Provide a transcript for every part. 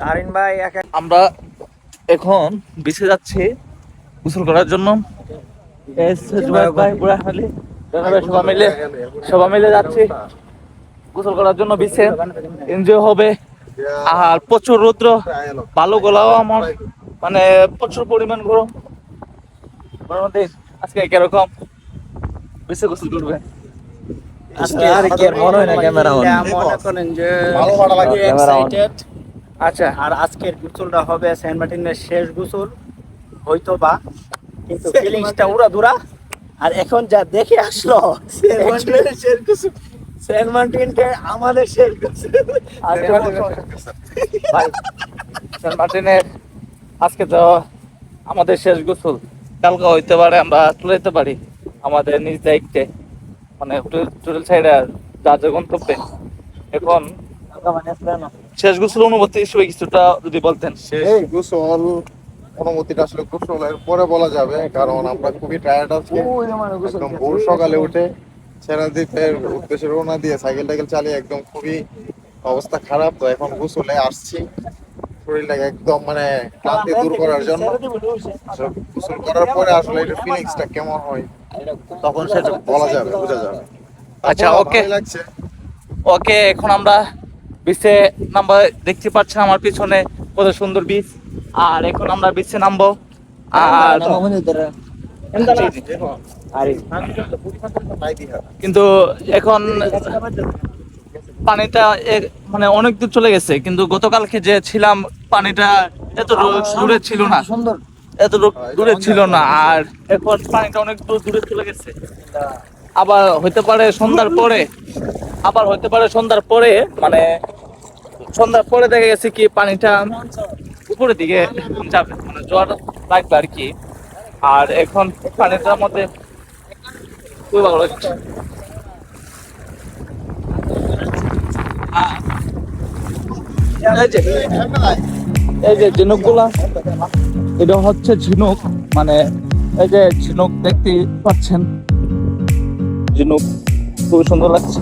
ভাই আমরা এখন বিছে যাচ্ছি গোসল করার জন্য। সবাই মিলে সবাই মিলে যাচ্ছি। গোসল করার জন্য বিছে এনজয় হবে। আর প্রচুর রৌদ্র। ভালো গোলাও আমার। মানে প্রচুর পরিমাণ গরম। আজকে কীরকম? বিছে গোসল করবে? আজকে আর কি মনে হয় না ক্যামেরা অন ভালো লাগে। excited। আচ্ছা। আর আজকের গোসলটা হবে সেন্ট মার্টিনের শেষ গোসল হয়তো বা কিন্তু ফিলিংসটা উড়া দুরা আর এখন যা দেখে আসলো শেষ গোসল। সেন্ট মার্টিনকে আমাদের শেষ গোসল। আজকে ভাই সেন্ট মার্টিনের আজকে তো আমাদের শেষ গোসল। কালকে হইতে পারে আমরা চলে যেতে পারি আমাদের নিজ দায়িত্বে। মানে হোটেল টোটেল সাইডে যা যা গন্তব্যে। এখন শেষ গোসল অনুভূতি হিসেবে কিছুটা যদি বলতেন। শেষ গোসল অনুমতিটা আসলে গোসলের পরে বলা যাবে কারণ আমরা খুবই টায়ার্ড আছি একদম ভোর সকালে উঠে সেরা দ্বীপের উদ্দেশ্যে রওনা দিয়ে সাইকেল টাইকেল চালিয়ে একদম খুবই অবস্থা খারাপ। তো এখন গোসলে আসছি। শরীরটাকে একদম মানে ক্লান্তি দূর করার জন্য। গোসল করার পরে আসলে এটা ফিলিংসটা কেমন হয় তখন সেটা বলা যাবে বোঝা যাবে। আচ্ছা, লাগছে? ওকে এখন আমরা বিচে নাম্বার দেখতে পাচ্ছেন আমার পিছনে কত সুন্দর বিচ আর এখন আমরা বিচে নামবো। আর কিন্তু এখন পানিটা মানে অনেক দূর চলে গেছে কিন্তু গতকালকে যে ছিলাম পানিটা এত দূর- ছিল না। সুন্দর। এত দূর- দূরে ছিল না। আর এখন পানিটা অনেক দূর দূরে চলে গেছে। আবার হতে পারে সন্ধ্যার পরে। আবার হতে পারে সন্ধ্যার পরে মানে সন্ধ্যার পরে দেখা গেছে কি পানিটা উপরের দিকে যাবে মানে জোয়ার লাগবে আর কি। আর এখন পানিটার মধ্যে খুবই ভালো লাগছে। এই যে, এই ঝিনুকগুলা এটা হচ্ছে ঝিনুক মানে এই যে ঝিনুক দেখতে পাচ্ছেন। ঝিনুক খুবই সুন্দর লাগছে।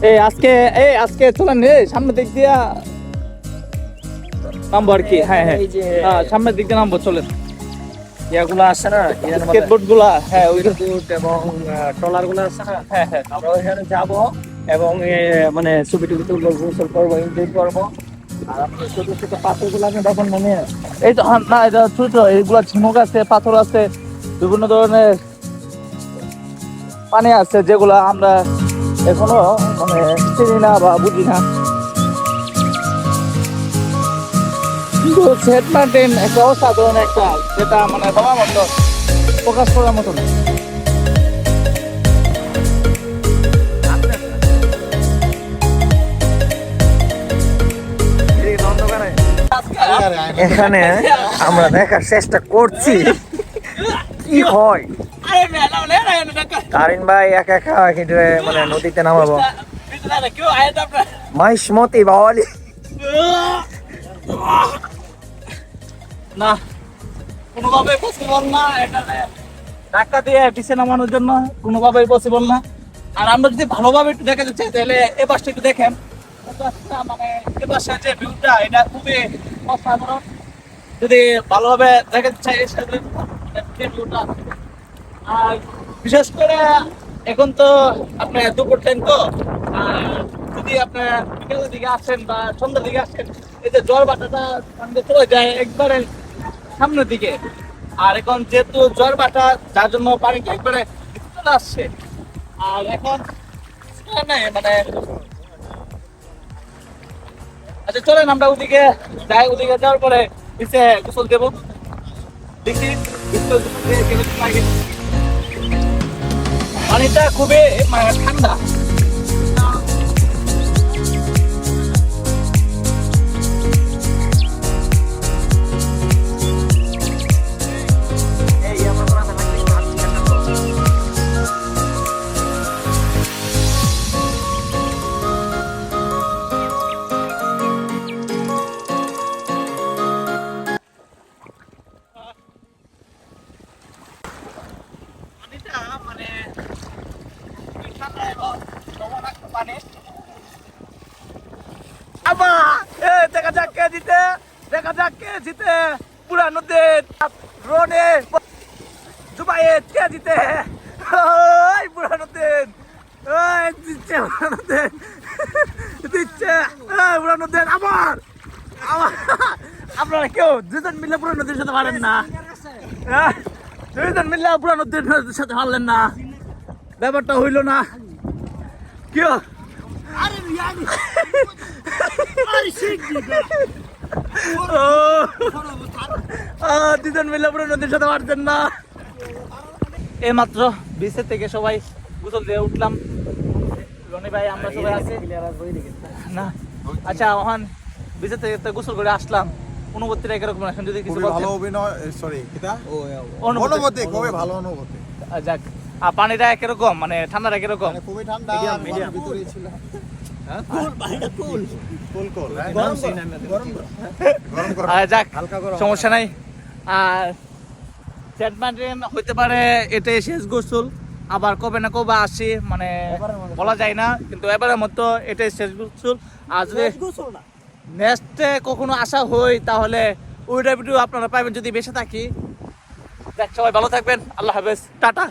এই আজকে এই আজকে চলেন রে সামনের দিক দিয়া নামবো আর কি হ্যাঁ হ্যাঁ। হ্যাঁ, সামনের দিক দিয়ে নামবো চলেন। ইয়াগুলো আছে না? স্কেটবোর্ডগুলা হ্যাঁ ওই এবং ট্রলারগুলো আছে না? হ্যাঁ হ্যাঁ। আমরা ওইখানে যাব এবং মানে ছবি টবি তুলবো গোসল করব এনজয় করব। ছোট ছোট পাথরগুলো আপনি দেখেন এই তো না এটা ছোট এইগুলা আছে পাথর আছে বিভিন্ন ধরনের পানি আছে যেগুলা আমরা এখনও মানে চিনি না বা বুঝি না। কিন্তু সেন্ট মার্টিন একটা অসাধারণ একটা, যেটা মানে বাবার মতো, প্রকাশ করার মতো। এখানে আমরা দেখার চেষ্টা করছি। কি হয়? তারিন ভাই, একা একা মানে নদীতে নামাবো। মাইসমতি বাওয়ালি। না কোনোভাবে পসিবল না এখানে ধাক্কা দিয়ে পিছিয়ে নামানোর জন্য কোনোভাবেই পসিবল না। আর আমরা যদি ভালোভাবে একটু দেখাতে চাই তাহলে এ পাশটা একটু দেখেন। মানে এ পাশের যে ভিউটা এটা খুবই অসাধারণ। যদি ভালোভাবে এর সাথে মানে ভিউটা আর বিশেষ করে এখন তো আপনার দুপুর টাইম তো যদি আপনার বিকেলের দিকে আসেন বা সন্ধ্যার দিকে আসেন, এই যে জল বাটাটা চলে যায় একবারে সামনের দিকে। আর এখন যেহেতু জ্বর বাটা যার জন্য পানিটা একবারে চলে আসছে। আর এখন নাই মানে আচ্ছা চলেন আমরা ওদিকে যাই, ওদিকে যাওয়ার পরে নিচে গোসল দেবো। দেখি পানিটা খুবই মানে ঠান্ডা। মানে দেখা যাক কে জিতে দেখা যাক কে জিতে। দিচ্ছে দিচ্ছে পুরা নদীর আবার কেউ দুজন মিলে পুরা নদীর সাথে পারেন না। হ্যাঁ, দুজন মিলে পুরা সাথে পারলেন না। ব্যাপারটা হইল না। কেউ ও। দুজন মিলে পুরো নদীর সাথে পারতেন না। মাত্র বিচের থেকে সবাই গোসল দিয়ে উঠলাম। রনি ভাই আমরা সবাই আছি। না। আচ্ছা বিচের থেকে গোসল করে আসলাম। অনুভূতিটা কীরকম এখন যদি কিছু। ভালো অভিনয় সরি কিটা অনুভূতি। অনুভূতি খুবই ভালো অনুভূতি। যাক। আর পানিটা কীরকম মানে ঠান্ডাটা কীরকম মানে খুবই ঠান্ডা মিডিয়াম ভিতরেই ছিল। যাক সমস্যা নাই। আর সেন্ট মার্টিন হইতে পারে এটাই শেষ গোসল। আবার কবে না কবে আসি মানে বলা যায় না কিন্তু এবারের মতো এটাই শেষ গোসল। আর যদি নেক্সটে কখনো আসা হই তাহলে ওইটা ভিডিও আপনারা পাবেন যদি বেঁচে থাকি। দেখ সবাই ভালো থাকবেন। আল্লাহ হাফেজ। টাটা।